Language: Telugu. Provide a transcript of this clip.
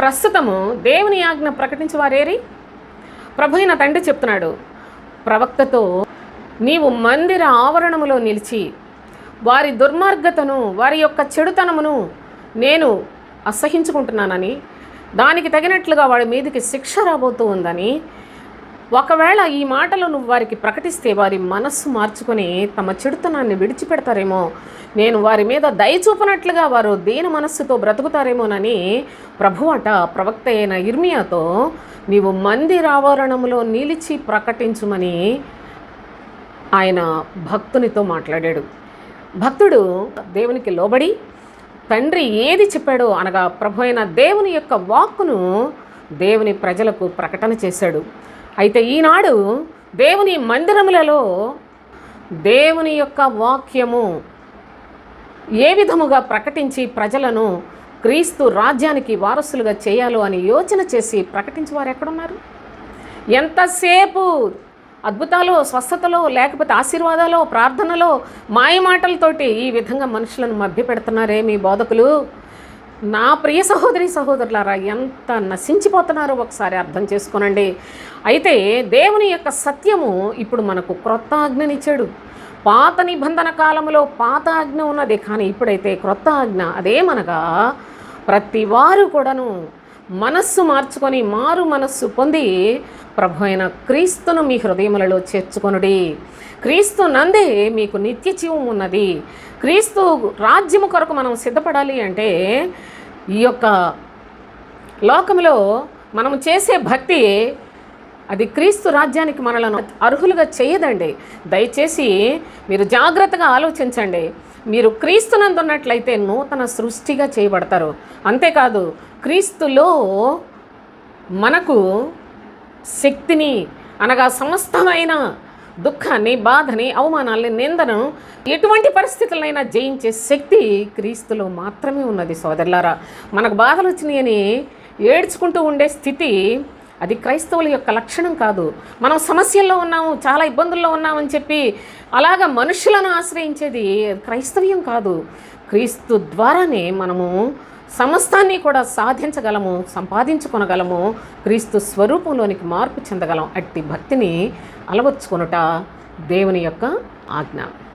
ప్రస్తుతము దేవుని ఆజ్ఞ ప్రకటించి వారేరి ప్రభు అయిన తండ్రి చెప్తున్నాడు ప్రవక్తతో నీవు మందిర ఆవరణములో నిలిచి వారి దుర్మార్గతను వారి యొక్క చెడుతనమును నేను అసహించుకుంటున్నానని దానికి తగినట్లుగా వాడి మీదకి శిక్ష రాబోతూ ఉందని ఒకవేళ ఈ మాటలు నువ్వు వారికి ప్రకటిస్తే వారి మనస్సు మార్చుకొని తమ చెడుతనాన్ని విడిచిపెడతారేమో నేను వారి మీద దయచూపనట్లుగా వారు దీన మనస్సుతో బ్రతుకుతారేమోనని ప్రభువట ప్రవక్త అయిన ఇర్మియాతో నీవు మందిరావరణములో నిలిచి ప్రకటించుమని ఆయన భక్తునితో మాట్లాడాడు. భక్తుడు దేవునికి లోబడి తండ్రి ఏది చెప్పాడో అనగా ప్రభు అయిన దేవుని యొక్క వాక్కును దేవుని ప్రజలకు ప్రకటన చేశాడు. అయితే ఈనాడు దేవుని మందిరములలో దేవుని యొక్క వాక్యము ఏ విధముగా ప్రకటించి ప్రజలను క్రీస్తు రాజ్యానికి వారసులుగా చేయాలో అని యోచన చేసి ప్రకటించి వారు ఎక్కడున్నారు? ఎంతసేపు అద్భుతాలు స్వస్థతలో లేకపోతే ఆశీర్వాదాలు ప్రార్థనలో మాయమాటలతోటి ఈ విధంగా మనుషులను మభ్యపెడుతున్నారే మీ బోధకులు? నా ప్రియ సహోదరి సహోదరులారా ఎంత నశించిపోతున్నారో ఒకసారి అర్థం చేసుకోనండి. అయితే దేవుని యొక్క సత్యము ఇప్పుడు మనకు క్రొత్త ఆజ్ఞనిచ్చాడు పాత నిబంధన కాలంలో పాత ఆజ్ఞ ఉన్నది. కానీ ఇప్పుడైతే క్రొత్త ఆజ్ఞ అదేమనగా ప్రతి వారు కూడాను మనస్సు మార్చుకొని మారు మనస్సు పొంది ప్రభు అయిన క్రీస్తును మీ హృదయములలో చేర్చుకొనుడి. క్రీస్తు నందే మీకు నిత్య జీవం ఉన్నది. క్రీస్తు రాజ్యము కొరకు మనం సిద్ధపడాలి అంటే ఈ యొక్క లోకంలో మనం చేసే భక్తి అది క్రీస్తు రాజ్యానికి మనలను అర్హులుగా చేయదండి. దయచేసి మీరు జాగ్రత్తగా ఆలోచించండి. మీరు క్రీస్తునందున్నట్లయితే నూతన సృష్టిగా చేయబడతారు. అంతేకాదు క్రీస్తులో మనకు శక్తిని అనగా సమస్తమైన దుఃఖాన్ని బాధని అవమానాల్ని నిందను ఎటువంటి పరిస్థితులైనా జయించే శక్తి క్రీస్తులో మాత్రమే ఉన్నది సోదరులారా. మనకు బాధలు వచ్చినాయని ఏడ్చుకుంటూ ఉండే స్థితి అది క్రైస్తవుల యొక్క లక్షణం కాదు. మనం సమస్యల్లో ఉన్నాము చాలా ఇబ్బందుల్లో ఉన్నామని చెప్పి అలాగ మనుషులను ఆశ్రయించేది క్రైస్తవ్యం కాదు. క్రీస్తు ద్వారానే మనము సమస్తాన్ని కూడా సాధించగలము సంపాదించుకొనగలము క్రీస్తు స్వరూపంలోనికి మార్పు చెందగలం అట్టి భక్తిని అలవర్చుకొనుట దేవుని యొక్క ఆజ్ఞ.